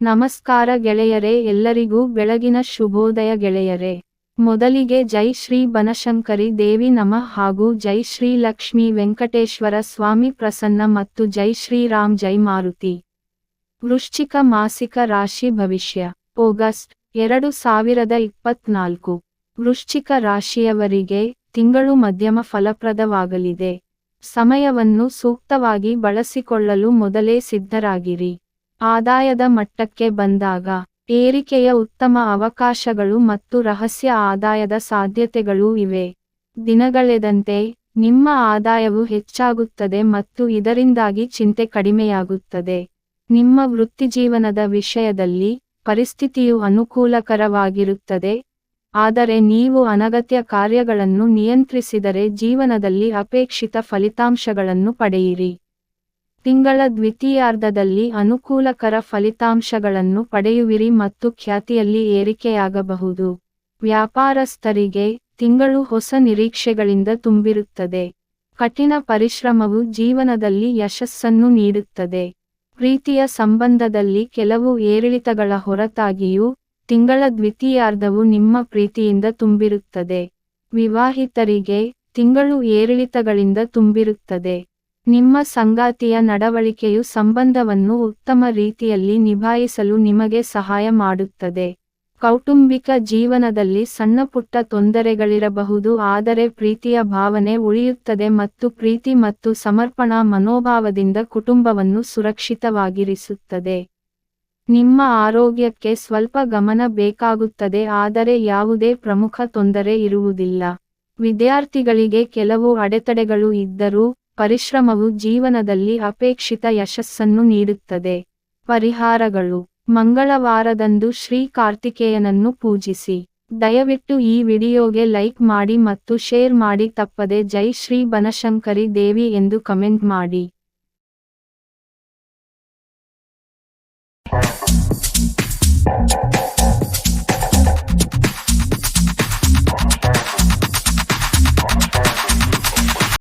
ನಮಸ್ಕಾರ ಗೆಳೆಯರೇ, ಎಲ್ಲರಿಗೂ ಬೆಳಗಿನ ಶುಭೋದಯ ಗೆಳೆಯರೇ. ಮೊದಲಿಗೆ ಜೈ ಶ್ರೀ ಬನಶಂಕರಿ ದೇವಿ ನಮ ಹಾಗೂ ಜೈ ಶ್ರೀ ಲಕ್ಷ್ಮೀ ವೆಂಕಟೇಶ್ವರ ಸ್ವಾಮಿ ಪ್ರಸನ್ನ ಮತ್ತು ಜೈ ಶ್ರೀರಾಮ್ ಜೈ ಮಾರುತಿ. ವೃಶ್ಚಿಕ ಮಾಸಿಕ ರಾಶಿ ಭವಿಷ್ಯ, ಆಗಸ್ಟ್ ಎರಡು ಸಾವಿರದ ಇಪ್ಪತ್ನಾಲ್ಕು. ವೃಶ್ಚಿಕ ರಾಶಿಯವರಿಗೆ ತಿಂಗಳು ಮಧ್ಯಮ ಫಲಪ್ರದವಾಗಲಿದೆ. ಸಮಯವನ್ನು ಸೂಕ್ತವಾಗಿ ಬಳಸಿಕೊಳ್ಳಲು ಮೊದಲೇ ಸಿದ್ಧರಾಗಿರಿ. ಆದಾಯದ ಮಟ್ಟಕ್ಕೆ ಬಂದಾಗ, ಏರಿಕೆಯ ಉತ್ತಮ ಅವಕಾಶಗಳು ಮತ್ತು ರಹಸ್ಯ ಆದಾಯದ ಸಾಧ್ಯತೆಗಳೂ ಇವೆ. ದಿನಗಳೆದಂತೆ, ನಿಮ್ಮ ಆದಾಯವು ಹೆಚ್ಚಾಗುತ್ತದೆ ಮತ್ತು ಇದರಿಂದಾಗಿ ಚಿಂತೆ ಕಡಿಮೆಯಾಗುತ್ತದೆ. ನಿಮ್ಮ ವೃತ್ತಿಜೀವನದ ವಿಷಯದಲ್ಲಿ ಪರಿಸ್ಥಿತಿಯು ಅನುಕೂಲಕರವಾಗಿರುತ್ತದೆ. ಆದರೆ ನೀವು ಅನಗತ್ಯ ಕಾರ್ಯಗಳನ್ನು ನಿಯಂತ್ರಿಸಿದರೆ ಜೀವನದಲ್ಲಿ ಅಪೇಕ್ಷಿತ ಫಲಿತಾಂಶಗಳನ್ನು ಪಡೆಯಿರಿ. ತಿಂಗಳ ದ್ವಿತೀಯಾರ್ಧದಲ್ಲಿ ಅನುಕೂಲಕರ ಫಲಿತಾಂಶಗಳನ್ನು ಪಡೆಯುವಿರಿ ಮತ್ತು ಖ್ಯಾತಿಯಲ್ಲಿ ಏರಿಕೆಯಾಗಬಹುದು. ವ್ಯಾಪಾರಸ್ಥರಿಗೆ ತಿಂಗಳು ಹೊಸ ನಿರೀಕ್ಷೆಗಳಿಂದ ತುಂಬಿರುತ್ತದೆ. ಕಠಿಣ ಪರಿಶ್ರಮವು ಜೀವನದಲ್ಲಿ ಯಶಸ್ಸನ್ನು ನೀಡುತ್ತದೆ. ಪ್ರೀತಿಯ ಸಂಬಂಧದಲ್ಲಿ ಕೆಲವು ಏರಿಳಿತಗಳ ಹೊರತಾಗಿಯೂ ತಿಂಗಳ ದ್ವಿತೀಯಾರ್ಧವು ನಿಮ್ಮ ಪ್ರೀತಿಯಿಂದ ತುಂಬಿರುತ್ತದೆ. ವಿವಾಹಿತರಿಗೆ ತಿಂಗಳು ಏರಿಳಿತಗಳಿಂದ ತುಂಬಿರುತ್ತದೆ. ನಿಮ್ಮ ಸಂಗಾತಿಯ ನಡವಳಿಕೆಯು ಸಂಬಂಧವನ್ನು ಉತ್ತಮ ರೀತಿಯಲ್ಲಿ ನಿಭಾಯಿಸಲು ನಿಮಗೆ ಸಹಾಯ ಮಾಡುತ್ತದೆ. ಕೌಟುಂಬಿಕ ಜೀವನದಲ್ಲಿ ಸಣ್ಣಪುಟ್ಟ ತೊಂದರೆಗಳಿರಬಹುದು, ಆದರೆ ಪ್ರೀತಿಯ ಭಾವನೆ ಉಳಿಯುತ್ತದೆ ಮತ್ತು ಪ್ರೀತಿ ಮತ್ತು ಸಮರ್ಪಣಾ ಮನೋಭಾವದಿಂದ ಕುಟುಂಬವನ್ನು ಸುರಕ್ಷಿತವಾಗಿರಿಸುತ್ತದೆ. ನಿಮ್ಮ ಆರೋಗ್ಯಕ್ಕೆ ಸ್ವಲ್ಪ ಗಮನ ಬೇಕಾಗುತ್ತದೆ, ಆದರೆ ಯಾವುದೇ ಪ್ರಮುಖ ತೊಂದರೆ ಇರುವುದಿಲ್ಲ. ವಿದ್ಯಾರ್ಥಿಗಳಿಗೆ ಕೆಲವು ಅಡೆತಡೆಗಳು ಇದ್ದರೂ ಪರಿಶ್ರಮವು ಜೀವನದಲ್ಲಿ ಅಪೇಕ್ಷಿತ ಯಶಸ್ಸನ್ನು ನೀಡುತ್ತದೆ. ಪರಿಹಾರಗಳು. ಮಂಗಳವಾರದಂದು ಶ್ರೀ ಕಾರ್ತಿಕೇಯನನ್ನು ಪೂಜಿಸಿ. ದಯವಿಟ್ಟು ಈ ವಿಡಿಯೋಗೆ ಲೈಕ್ ಮಾಡಿ ಮತ್ತು ಶೇರ್ ಮಾಡಿ ತಪ್ಪದೆ ಜೈ ಶ್ರೀ ಬನಶಂಕರಿ ದೇವಿ ಎಂದು ಕಮೆಂಟ್ ಮಾಡಿ.